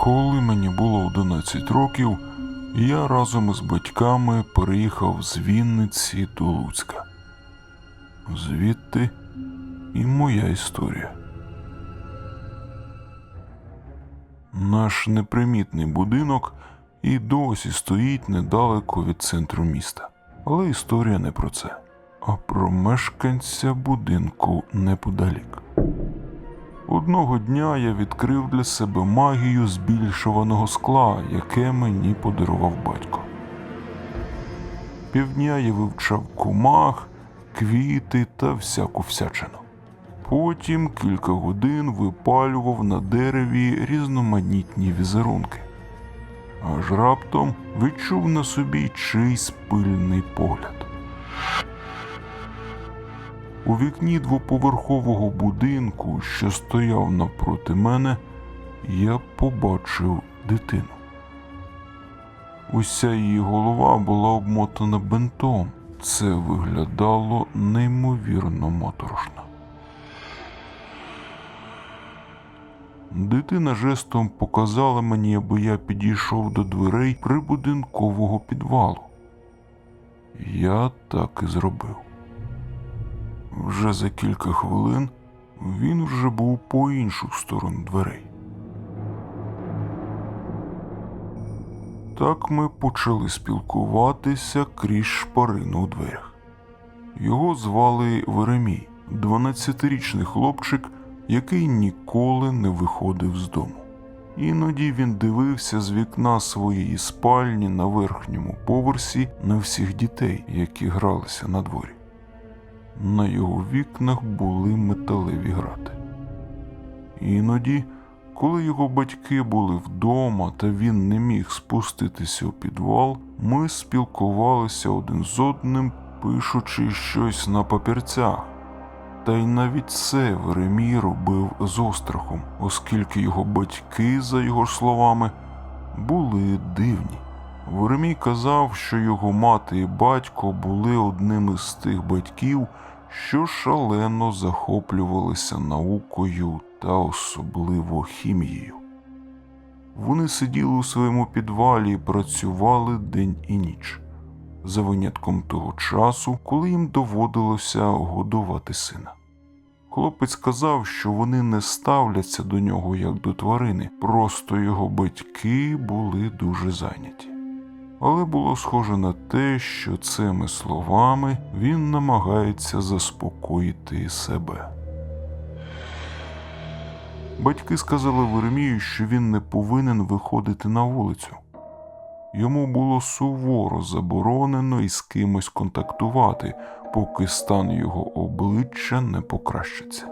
Коли мені було 11 років, я разом із батьками переїхав з Вінниці до Луцька. Звідти і моя історія. Наш непримітний будинок і досі стоїть недалеко від центру міста. Але історія не про це, а про мешканця будинку неподалік. Одного дня я відкрив для себе магію збільшуваного скла, яке мені подарував батько. Півдня я вивчав комах, квіти та всяку всячину. Потім кілька годин випалював на дереві різноманітні візерунки. Аж раптом відчув на собі чийсь пильний погляд. У вікні двоповерхового будинку, що стояв навпроти мене, я побачив дитину. Уся її голова була обмотана бинтом. Це виглядало неймовірно моторошно. Дитина жестом показала мені, аби я підійшов до дверей прибудинкового підвалу. Я так і зробив. Вже за кілька хвилин він вже був по іншу сторону дверей. Так ми почали спілкуватися крізь шпарину у дверях. Його звали Веремій, 12-річний хлопчик, який ніколи не виходив з дому. Іноді він дивився з вікна своєї спальні на верхньому поверсі на всіх дітей, які гралися на дворі. На його вікнах були металеві грати. Іноді, коли його батьки були вдома та він не міг спуститися у підвал, ми спілкувалися один з одним, пишучи щось на папірцях. Та й навіть це Веремій робив з острахом, оскільки його батьки, за його словами, були дивні. Веремій казав, що його мати і батько були одним із тих батьків, що шалено захоплювалися наукою та особливо хімією. Вони сиділи у своєму підвалі і працювали день і ніч, за винятком того часу, коли їм доводилося годувати сина. Хлопець сказав, що вони не ставляться до нього як до тварини, просто його батьки були дуже зайняті. Але було схоже на те, що цими словами він намагається заспокоїти себе. Батьки сказали Веремію, що він не повинен виходити на вулицю. Йому було суворо заборонено із кимось контактувати, поки стан його обличчя не покращиться.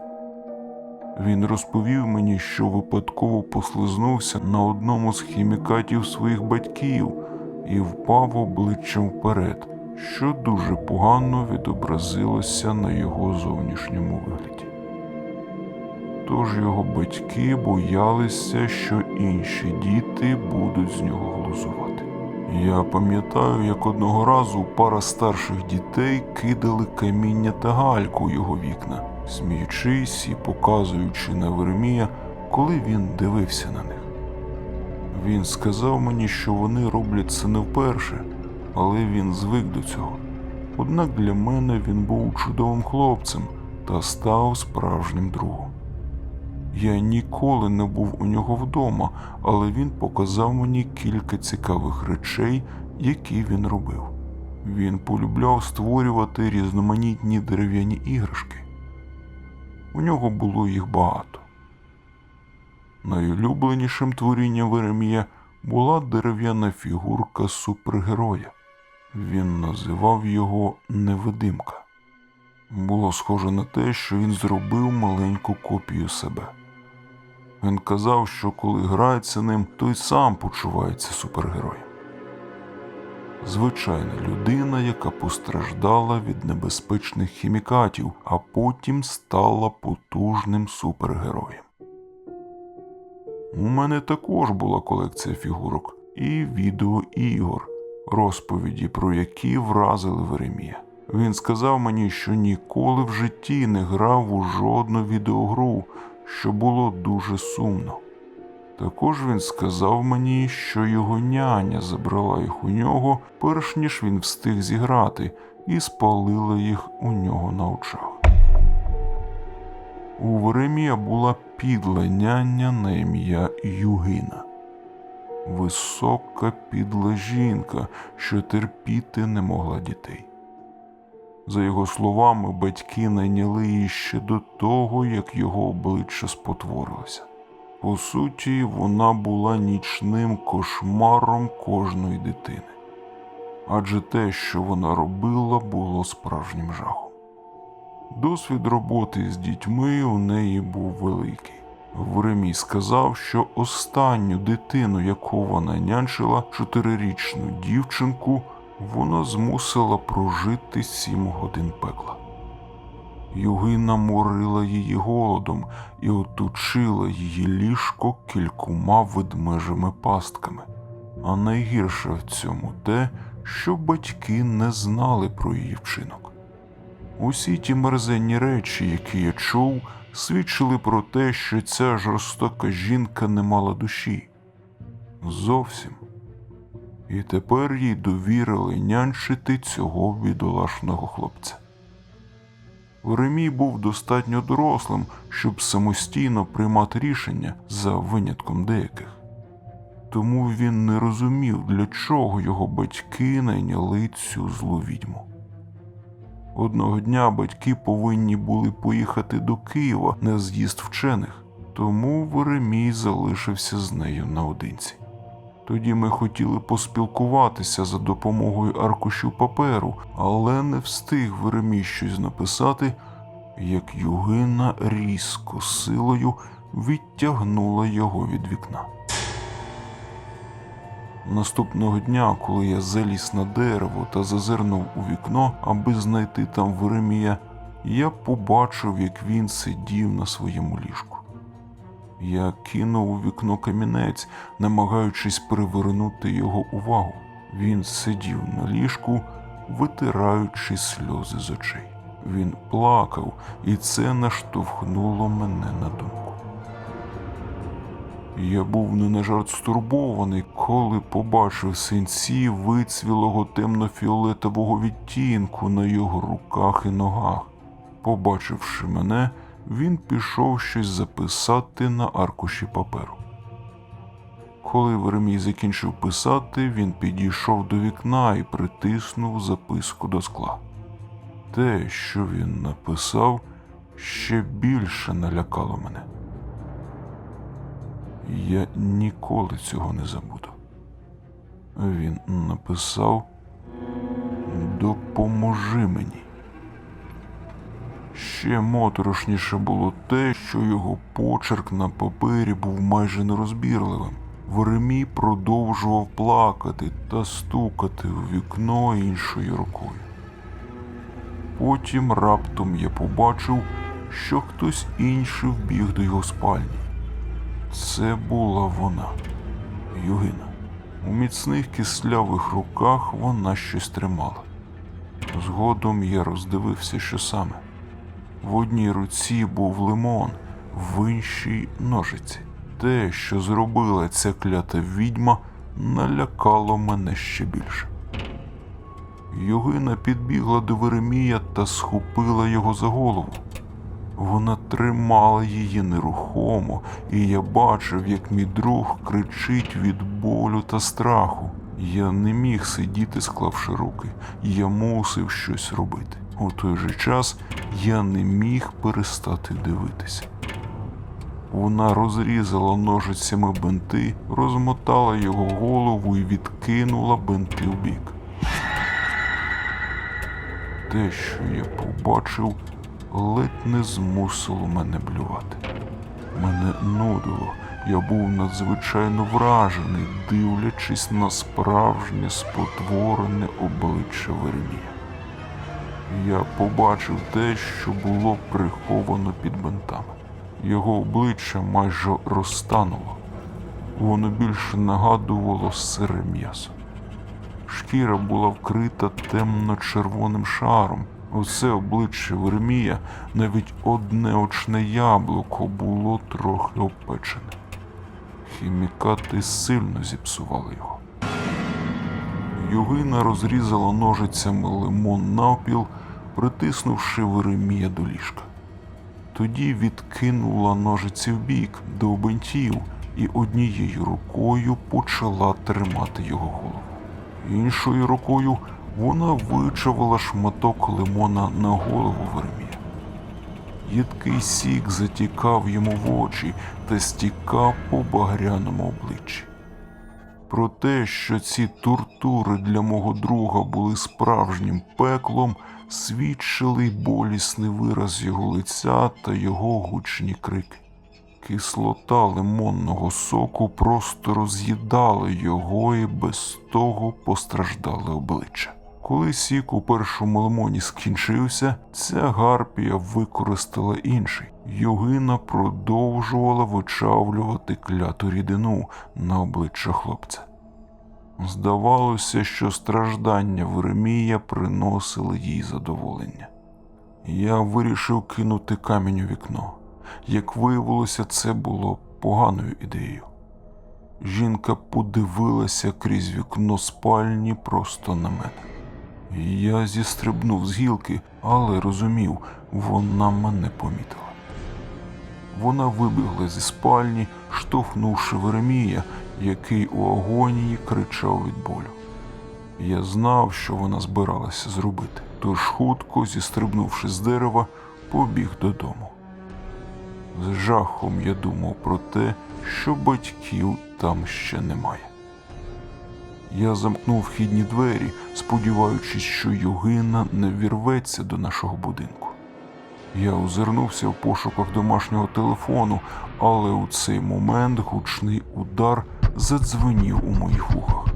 Він розповів мені, що випадково послизнувся на одному з хімікатів своїх батьків і впав обличчям вперед, що дуже погано відобразилося на його зовнішньому вигляді. Тож його батьки боялися, що інші діти будуть з нього глузувати. Я пам'ятаю, як одного разу пара старших дітей кидали каміння та гальку у його вікна, сміючись і показуючи на Веремія, коли він дивився на них. Він сказав мені, що вони роблять це не вперше, але він звик до цього. Однак для мене він був чудовим хлопцем та став справжнім другом. Я ніколи не був у нього вдома, але він показав мені кілька цікавих речей, які він робив. Він полюбляв створювати різноманітні дерев'яні іграшки. У нього було їх багато. Найулюбленішим творінням Веремія була дерев'яна фігурка супергероя. Він називав його Невидимка. Було схоже на те, що він зробив маленьку копію себе. Він казав, що коли грається ним, то й сам почувається супергероєм. Звичайна людина, яка постраждала від небезпечних хімікатів, а потім стала потужним супергероєм. У мене також була колекція фігурок і відеоігор, розповіді про які вразили Веремія. Він сказав мені, що ніколи в житті не грав у жодну відеогру, що було дуже сумно. Також він сказав мені, що його няня забрала їх у нього, перш ніж він встиг зіграти, і спалила їх у нього на очах. У Веремія була підла няня на ім'я Югина. Висока підла жінка, що терпіти не могла дітей. За його словами, батьки найняли її ще до того, як його обличчя спотворилося. По суті, вона була нічним кошмаром кожної дитини. Адже те, що вона робила, було справжнім жахом. Досвід роботи з дітьми у неї був великий. Веремій сказав, що останню дитину, яку вона нянчила, чотирирічну дівчинку, вона змусила прожити сім годин пекла. Югина морила її голодом і оточила її ліжко кількома ведмежими пастками. А найгірше в цьому те, що батьки не знали про її вчинок. Усі ті мерзенні речі, які я чув, свідчили про те, що ця жорстока жінка не мала душі. Зовсім. І тепер їй довірили нянчити цього бідолашного хлопця. Веремій був достатньо дорослим, щоб самостійно приймати рішення за винятком деяких. Тому він не розумів, для чого його батьки найняли цю злу відьму. Одного дня батьки повинні були поїхати до Києва на з'їзд вчених, тому Веремій залишився з нею наодинці. Тоді ми хотіли поспілкуватися за допомогою аркушів паперу, але не встиг Веремій щось написати, як Югина різко силою відтягнула його від вікна. Наступного дня, коли я заліз на дерево та зазирнув у вікно, аби знайти там Веремія, я побачив, як він сидів на своєму ліжку. Я кинув у вікно камінець, намагаючись привернути його увагу. Він сидів на ліжку, витираючи сльози з очей. Він плакав, і це наштовхнуло мене на думку. Я був не на жарт стурбований, коли побачив синці вицвілого темно-фіолетового відтінку на його руках і ногах. Побачивши мене, він пішов щось записати на аркуші паперу. Коли Веремій закінчив писати, він підійшов до вікна і притиснув записку до скла. Те, що він написав, ще більше налякало мене. Я ніколи цього не забуду. Він написав Допоможи мені. Ще моторошніше було те, що його почерк на папері був майже нерозбірливим. Веремій продовжував плакати та стукати у вікно іншою рукою. Потім раптом я побачив, що хтось інший вбіг до його спальні. Це була вона, Югина. У міцних кислявих руках вона щось тримала. Згодом я роздивився, що саме. В одній руці був лимон, в іншій ножиці. Те, що зробила ця клята відьма, налякало мене ще більше. Югина підбігла до Веремія та схопила його за голову. Вона тримала її нерухомо, і я бачив, як мій друг кричить від болю та страху. Я не міг сидіти, склавши руки, я мусив щось робити. У той же час я не міг перестати дивитися. Вона розрізала ножицями бинти, розмотала його голову і відкинула бинти вбік. Те, що я побачив, ледь не змусило мене блювати. Мене нудило, я був надзвичайно вражений, дивлячись на справжнє спотворене обличчя Веремія. Я побачив те, що було приховано під бинтами. Його обличчя майже розтануло. Воно більше нагадувало сире м'ясо. Шкіра була вкрита темно-червоним шаром. Усе обличчя Веремія, навіть одне очне яблуко було трохи опечене. Хімікати сильно зіпсували його. Югина розрізала ножицями лимон навпіл, притиснувши Веремія до ліжка. Тоді відкинула ножиці вбік до бинтів і однією рукою почала тримати його голову. Іншою рукою вона вичавила шматок лимона на голову Веремія. Їдкий сік затікав йому в очі та стікав по багряному обличчі. Про те, що ці тортури для мого друга були справжнім пеклом, свідчили й болісний вираз його лиця та його гучні крики. Кислота лимонного соку просто роз'їдала його і без того постраждали обличчя. Коли сік у першому лимоні скінчився, ця гарпія використала інший. Югина продовжувала вичавлювати кляту рідину на обличчя хлопця. Здавалося, що страждання Веремія приносили їй задоволення. Я вирішив кинути камінь у вікно. Як виявилося, це було поганою ідеєю. Жінка подивилася крізь вікно спальні просто на мене. Я зістрибнув з гілки, але розумів, вона мене помітила. Вона вибігла зі спальні, штовхнувши Веремія, який у агонії кричав від болю. Я знав, що вона збиралася зробити, тож хутко, зістрибнувши з дерева, побіг додому. З жахом я думав про те, що батьків там ще немає. Я замкнув вхідні двері, сподіваючись, що Югина не вірветься до нашого будинку. Я озирнувся в пошуках домашнього телефону, але у цей момент гучний удар задзвенів у моїх вухах.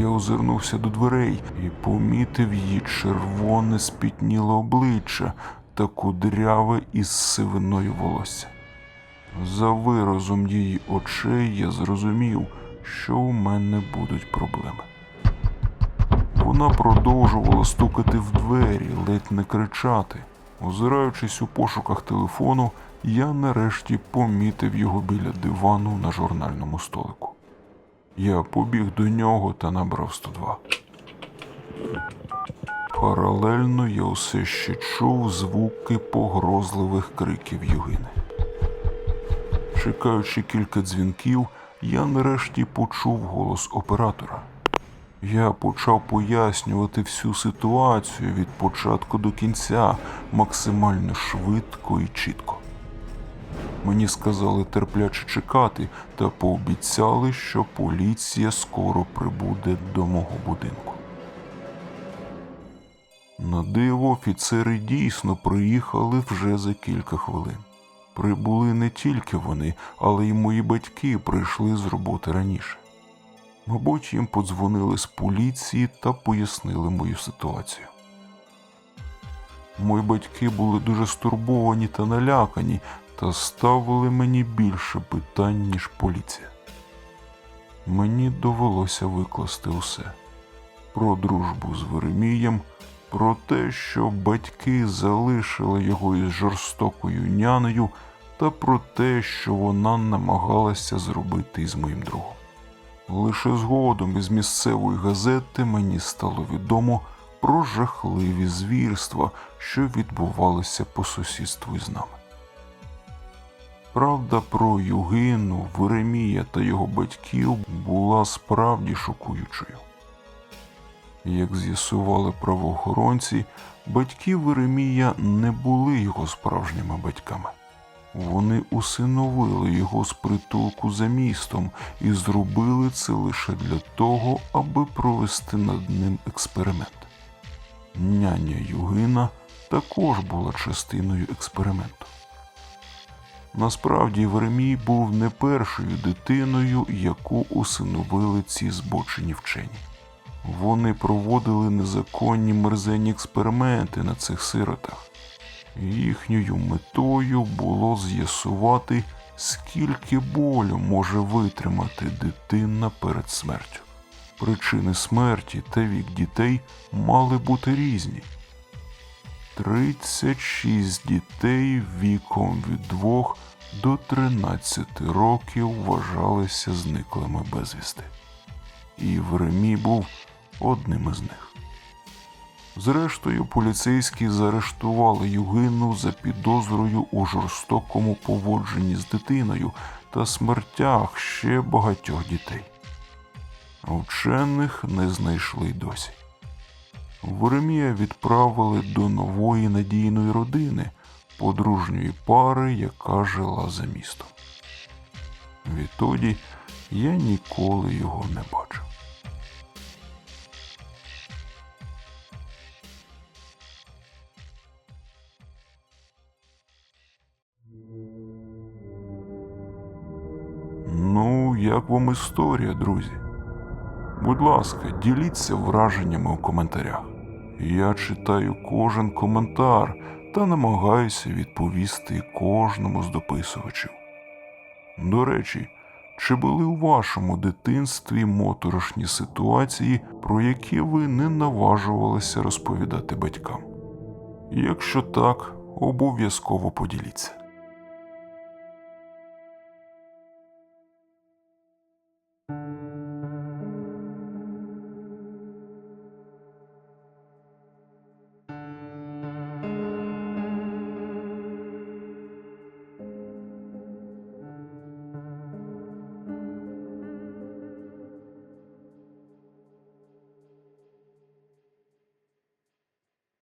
Я озирнувся до дверей і помітив її червоне спітніле обличчя та кудряве із сивиною волосся. За виразом її очей я зрозумів, що у мене будуть проблеми. Вона продовжувала стукати в двері, ледь не кричати. Озираючись у пошуках телефону, я нарешті помітив його біля дивану на журнальному столику. Я побіг до нього та набрав 102. Паралельно я усе ще чув звуки погрозливих криків Югини. Чекаючи кілька дзвінків, я нарешті почув голос оператора. Я почав пояснювати всю ситуацію від початку до кінця максимально швидко і чітко. Мені сказали терпляче чекати та пообіцяли, що поліція скоро прибуде до мого будинку. На диво офіцери дійсно приїхали вже за кілька хвилин. Прибули не тільки вони, але й мої батьки прийшли з роботи раніше. Мабуть, їм подзвонили з поліції та пояснили мою ситуацію. Мої батьки були дуже стурбовані та налякані та ставили мені більше питань, ніж поліція. Мені довелося викласти усе про дружбу з Веремієм, про те, що батьки залишили його із жорстокою нянею, та про те, що вона намагалася зробити із моїм другом. Лише згодом із місцевої газети мені стало відомо про жахливі звірства, що відбувалися по сусідству із нами. Правда про Югину, Веремія та його батьків була справді шокуючою. Як з'ясували правоохоронці, батьки Веремія не були його справжніми батьками. Вони усиновили його з притулку за містом і зробили це лише для того, аби провести над ним експеримент. Няня Югина також була частиною експерименту. Насправді Веремій був не першою дитиною, яку усиновили ці збочені вчені. Вони проводили незаконні мерзенні експерименти на цих сиротах. Їхньою метою було з'ясувати, скільки болю може витримати дитина перед смертю. Причини смерті та вік дітей мали бути різні. 36 дітей віком від 2 до 13 років вважалися зниклими безвісти. І Веремій був одним із них. Зрештою, поліцейські заарештували Югину за підозрою у жорстокому поводженні з дитиною та смертях ще багатьох дітей. Вчених не знайшли досі. Веремія відправили до нової надійної родини, подружньої пари, яка жила за містом. Відтоді я ніколи його не бачив. Ну, як вам історія, друзі? Будь ласка, діліться враженнями у коментарях. Я читаю кожен коментар та намагаюся відповісти кожному з дописувачів. До речі, чи були у вашому дитинстві моторошні ситуації, про які ви не наважувалися розповідати батькам? Якщо так, обов'язково поділіться.